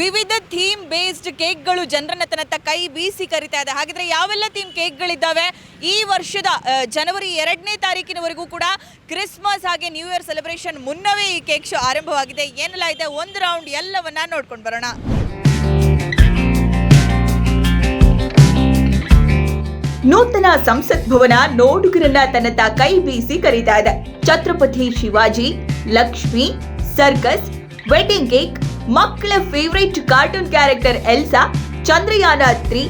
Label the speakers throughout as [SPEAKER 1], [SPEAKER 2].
[SPEAKER 1] ವಿವಿಧ theme based ಕೇಕ್ಗಳು ಜನರನ್ನ ತನ್ನತ್ತ ಕೈ ಬೀಸಿ ಕರಿತಾ ಇದೆ. ಹಾಗಿದ್ರೆ ಯಾವೆಲ್ಲ ಥೀಮ್ ಕೇಕ್ಗಳಿದ್ದಾವೆ? ಈ ವರ್ಷದ ಜನವರಿ ಎರಡನೇ ತಾರೀಕಿನವರೆಗೂ ಕೂಡ ಕ್ರಿಸ್ಮಸ್ ಹಾಗೆ ನ್ಯೂ ಇಯರ್ ಸೆಲೆಬ್ರೇಷನ್ ಮುನ್ನವೇ ಈ ಕೇಕ್ ಶೋ ಆರಂಭವಾಗಿದೆ. ಏನೆಲ್ಲ ಇದೆ? ಒಂದು ರೌಂಡ್ ಎಲ್ಲವನ್ನ ನೋಡ್ಕೊಂಡು ಬರೋಣ. ನೂತನ ಸಂಸತ್ ಭವನ ನೋಡುಗರನ್ನ ತನ್ನತ್ತ ಕೈ ಬೀಸಿ ಕರೀತಾ ಇದೆ. Chhatrapati Shivaji, Lakshmi, circus, wedding cake ಮಕ್ಕಳ favourite cartoon character Elsa, Chandrayaan three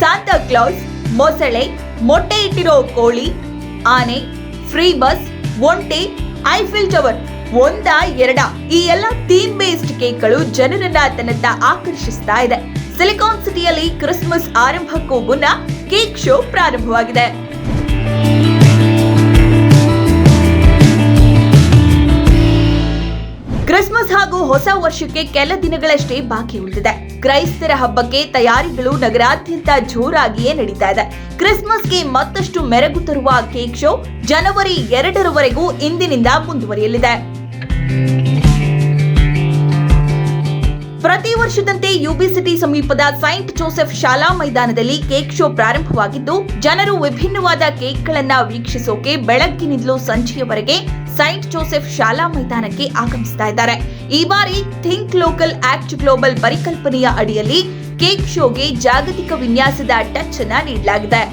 [SPEAKER 1] Santa Claus ಮೊಸಳೆ, ಮೊಟ್ಟೆ ಇಟ್ಟಿರೋ ಕೋಳಿ, ಆನೆ ಫ್ರೀ ಬಸ್ ಒಂಟೆ ಐಫಿಲ್ ಟವರ್ ಒಂದ, ಎರಡ ಈ ಎಲ್ಲ ಥೀಮ್ ಬೇಸ್ಡ್ ಕೇಕ್ಗಳು ಜನರನ್ನ ತನ್ನತ್ತ ಆಕರ್ಷಿಸ್ತಾ ಇದೆ. ಸಿಲಿಕಾನ್ ಸಿಟಿಯಲ್ಲಿ ಕ್ರಿಸ್ಮಸ್ ಆರಂಭಕ್ಕೂ ಮುನ್ನ ಕೇಕ್ ಶೋ ಪ್ರಾರಂಭವಾಗಿದೆ. ಕ್ರಿಸ್ಮಸ್ ಹಾಗೂ ಹೊಸ ವರ್ಷಕ್ಕೆ ಕೆಲ ದಿನಗಳಷ್ಟೇ ಬಾಕಿ ಉಳಿದಿದೆ. ಕ್ರೈಸ್ತರ ಹಬ್ಬಕ್ಕೆ ತಯಾರಿಗಳು ನಗರಾದ್ಯಂತ ಜೋರಾಗಿಯೇ ನಡೀತಾ ಇದೆ. ಕ್ರಿಸ್ಮಸ್ಗೆ ಮತ್ತಷ್ಟು ಮೆರಗು ತರುವ ಕೇಕ್ ಶೋ ಜನವರಿ ಎರಡರವರೆಗೂ ಇಂದಿನಿಂದ ಮುಂದುವರಿಯಲಿದೆ. ಪ್ರತಿ ವರ್ಷದಂತೆ ಯುಬಿ ಸಿಟಿ ಸಮೀಪದ ಸೈಂಟ್ ಜೋಸೆಫ್ ಶಾಲಾ ಮೈದಾನದಲ್ಲಿ ಕೇಕ್ ಶೋ ಪ್ರಾರಂಭವಾಗಿದ್ದು, ಜನರು ವಿಭಿನ್ನವಾದ ಕೇಕ್ಗಳನ್ನ ವೀಕ್ಷಿಸೋಕೆ ಬೆಳಗ್ಗಿನಿಂದಲೂ ಸಂಜೆಯವರೆಗೆ ಸೈಂಟ್ ಜೋಸೆಫ್ ಶಾಲಾ ಮೈದಾನಕ್ಕೆ ಆಗಮಿಸ್ತಾ ಇದ್ದಾರೆ. ಈ ಬಾರಿ ಥಿಂಕ್ ಲೋಕಲ್ ಆಕ್ಟ್ ಗ್ಲೋಬಲ್ ಪರಿಕಲ್ಪನೆಯ ಅಡಿಯಲ್ಲಿ ಕೇಕ್ ಶೋಗೆ ಜಾಗತಿಕ ವಿನ್ಯಾಸದ ಟಚ್ ಅನ್ನ ನೀಡಲಾಗಿದೆ.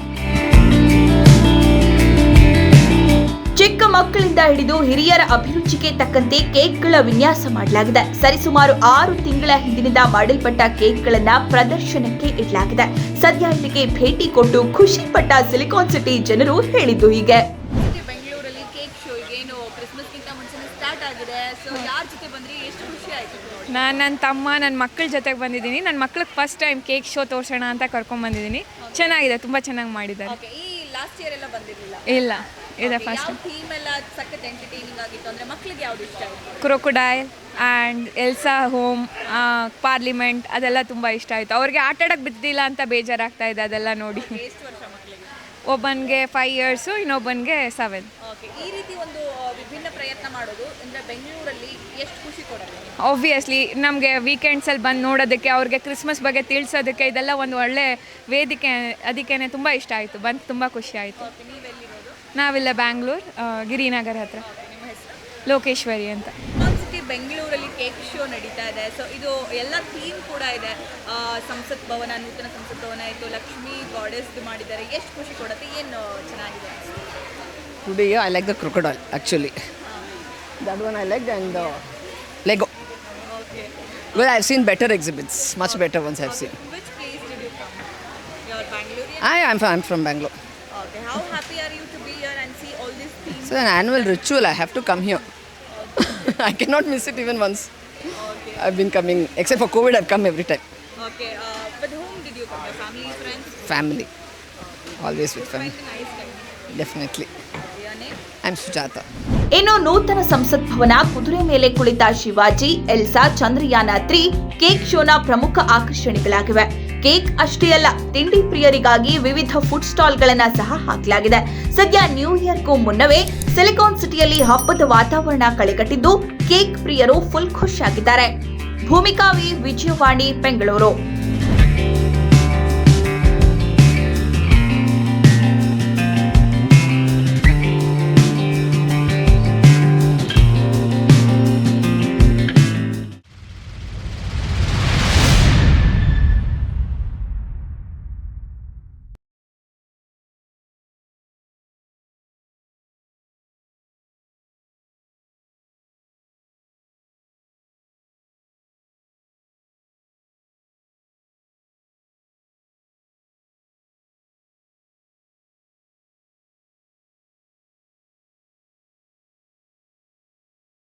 [SPEAKER 1] ಚಿಕ್ಕ ಮಕ್ಕಳಿಂದ ಹಿಡಿದು ಹಿರಿಯರ ಅಭಿರುಚಿಗೆ ತಕ್ಕಂತೆ ಕೇಕ್ಗಳ ವಿನ್ಯಾಸ ಮಾಡಲಾಗಿದೆ. ಸರಿಸುಮಾರು ಆರು ತಿಂಗಳ ಹಿಂದಿನಿಂದ ಮಾಡಲ್ಪಟ್ಟ ಕೇಕ್ಗಳನ್ನ ಪ್ರದರ್ಶನಕ್ಕೆ ಇಡಲಾಗಿದೆ. ಸದ್ಯ ಇಲ್ಲಿಗೆ ಭೇಟಿ ಕೊಟ್ಟು ಖುಷಿ ಪಟ್ಟ ಸಿಲಿಕಾನ್ ಸಿಟಿ ಜನರು ಹೇಳಿದ್ದು ಹೀಗೆ.
[SPEAKER 2] ಬೆಂಗಳೂರಲ್ಲಿ ಕೇಕ್ ಶೋ ಈಗೇನು ಕ್ರಿಸ್ಮಸ್ಗಿಂತ ಮುಂಚೆನೇ ಸ್ಟಾರ್ಟ್ ಆಗಿದೆ. ಸೊ ಯಾರ ಜೊತೆ ಬಂದ್ರಿ? ಎಷ್ಟು ಖುಷಿ ಆಯ್ತು?
[SPEAKER 3] ನಾನು ನನ್ನ ತಮ್ಮ ನನ್ನ ಮಕ್ಕಳ ಜೊತೆಗೆ ಬಂದಿದ್ದೀನಿ. ನನ್ನ ಮಕ್ಳಿಗೆ ಫಸ್ಟ್ ಟೈಮ್ ಕೇಕ್ ಶೋ ತೋರಿಸೋಣ ಅಂತ ಕರ್ಕೊಂಡ್ಬಂದಿದ್ದೀನಿ ಚೆನ್ನಾಗಿದೆ ತುಂಬ ಚೆನ್ನಾಗಿ ಮಾಡಿದ್ದಾರೆ.
[SPEAKER 2] ಓಕೆ ಈ ಲಾಸ್ಟ್ ಇಯರ್ ಎಲ್ಲ ಬಂದಿರಲಿಲ್ಲ?
[SPEAKER 3] ಇಲ್ಲ. ಇದೆ ಫಸ್ಟ್
[SPEAKER 2] ಥೀಮ್ ಎಲ್ಲ ಸಖತ್ ಎಂಟರ್ಟೈನಿಂಗ್ ಆಗಿತ್ತು ಅಂದ್ರೆ ಮಕ್ಕಳಿಗೆ ಯಾವ್ದು ಇಷ್ಟ? ಆಯ್ತು
[SPEAKER 3] crocodile and Elsa home parliament ಅದೆಲ್ಲ ತುಂಬ ಇಷ್ಟ ಆಯಿತು. ಅವ್ರಿಗೆ ಆಟಾಡಕ್ಕೆ ಆಡೋಕ್ಕೆ ಬಿದ್ದಿಲ್ಲ ಅಂತ ಬೇಜಾರಾಗ್ತಾ ಇದೆ ಅದೆಲ್ಲ ನೋಡಿ.
[SPEAKER 2] ಎಷ್ಟು ವರ್ಷ ಮಕ್ಕಳಿಗೆ
[SPEAKER 3] ಒಬ್ಬನಿಗೆ ಫೈವ್ ಇಯರ್ಸು ಇನ್ನೊಬ್ಬನಿಗೆ ಸೆವೆನ್
[SPEAKER 2] ಓಕೆ ಈ ರೀತಿ ಒಂದು ಆ, ವಿಭಿನ್ನ ಪ್ರಯತ್ನ ಮಾಡೋದು ಅಂದ್ರೆ ಬೆಂಗಳೂರಲ್ಲಿ ಎಷ್ಟು ಖುಷಿ ಕೊಡೋದು?
[SPEAKER 3] ಆಬ್ವಿಯಸ್ಲಿ ನಮಗೆ ವೀಕೆಂಡ್ಸಲ್ಲಿ ಬಂದು ನೋಡೋದಕ್ಕೆ ಅವ್ರಿಗೆ ಕ್ರಿಸ್ಮಸ್ ಬಗ್ಗೆ ತಿಳಿಸೋದಕ್ಕೆ ಇದೆಲ್ಲ ಒಂದು ಒಳ್ಳೆ ವೇದಿಕೆ ಅದಕ್ಕೇ ತುಂಬ ಇಷ್ಟ ಆಯಿತು. ಬಂದು ತುಂಬ ಖುಷಿ ಆಯಿತು.
[SPEAKER 2] ಓಕೆ ನೀವೆಲ್ಲಿರೋದು?
[SPEAKER 3] ನಾವೆಲ್ಲ ಬ್ಯಾಂಗ್ಳೂರ್ ಗಿರಿನಗರ್ ಹತ್ರ. ಲೋಕೇಶ್ವರಿ ಅಂತ.
[SPEAKER 2] ಬೆಂಗಳೂರಲ್ಲಿ ಕೇಕ್ ಶೋ ನಡೀತಾ ಇದೆ. ಸೊ ಇದು ಎಲ್ಲ ಥೀಮ್ ಕೂಡ ಇದೆ. ಸಂಸತ್ ಭವನ ನೂತನ ಸಂಸತ್ ಭವನ ಆಯಿತು ಲಕ್ಷ್ಮೀ ಗಾಡೆಸ್ ಮಾಡಿದ್ದಾರೆ. ಎಷ್ಟು ಖುಷಿ ಕೊಡುತ್ತೆ? ಏನು ಚೆನ್ನಾಗಿದೆ
[SPEAKER 4] today I like the crocodile actually that one I like and Lego
[SPEAKER 2] okay
[SPEAKER 4] I uh seen better exhibits much better ones have seen
[SPEAKER 2] which place did you come your Bangalore
[SPEAKER 4] I am from Bangalore
[SPEAKER 2] Okay. How happy are you to be here and see all these themes?
[SPEAKER 4] So, an annual ritual, I have to come here. I cannot miss it even once. I've been coming, except for COVID, I've come every time.
[SPEAKER 2] Okay. Uh, with whom did you come? Your family, friends?
[SPEAKER 4] Family. Always with family.
[SPEAKER 2] Quite a nice time.
[SPEAKER 4] Definitely.
[SPEAKER 2] Your name?
[SPEAKER 4] I'm Sujata.
[SPEAKER 1] ಇನ್ನು ನೂತನ ಸಂಸತ್ ಭವನ ಕುದುರೆ ಮೇಲೆ ಕುಳಿತ Shivaji Elsa Chandrayaan three cake ಶೋನ ಪ್ರಮುಖ ಆಕರ್ಷಣೆಗಳಾಗಿವೆ cake ಅಷ್ಟೇ ಅಲ್ಲ, ತಿಂಡಿ ಪ್ರಿಯರಿಗಾಗಿ ವಿವಿಧ ಫುಡ್ ಸ್ಟಾಲ್ಗಳನ್ನು ಸಹ ಹಾಕಲಾಗಿದೆ. ಸದ್ಯ ನ್ಯೂ ಇಯರ್ಗೂ ಮುನ್ನವೇ ಸಿಲಿಕಾನ್ ಸಿಟಿಯಲ್ಲಿ ಹಬ್ಬದ ವಾತಾವರಣ ಕಳೆಗಟ್ಟಿದ್ದು ಕೇಕ್ ಪ್ರಿಯರು ಫುಲ್ ಖುಷಿಯಾಗಿದ್ದಾರೆ. ಭೂಮಿಕಾ ವಿ. ವಿಜಯವಾಣಿ, ಬೆಂಗಳೂರು.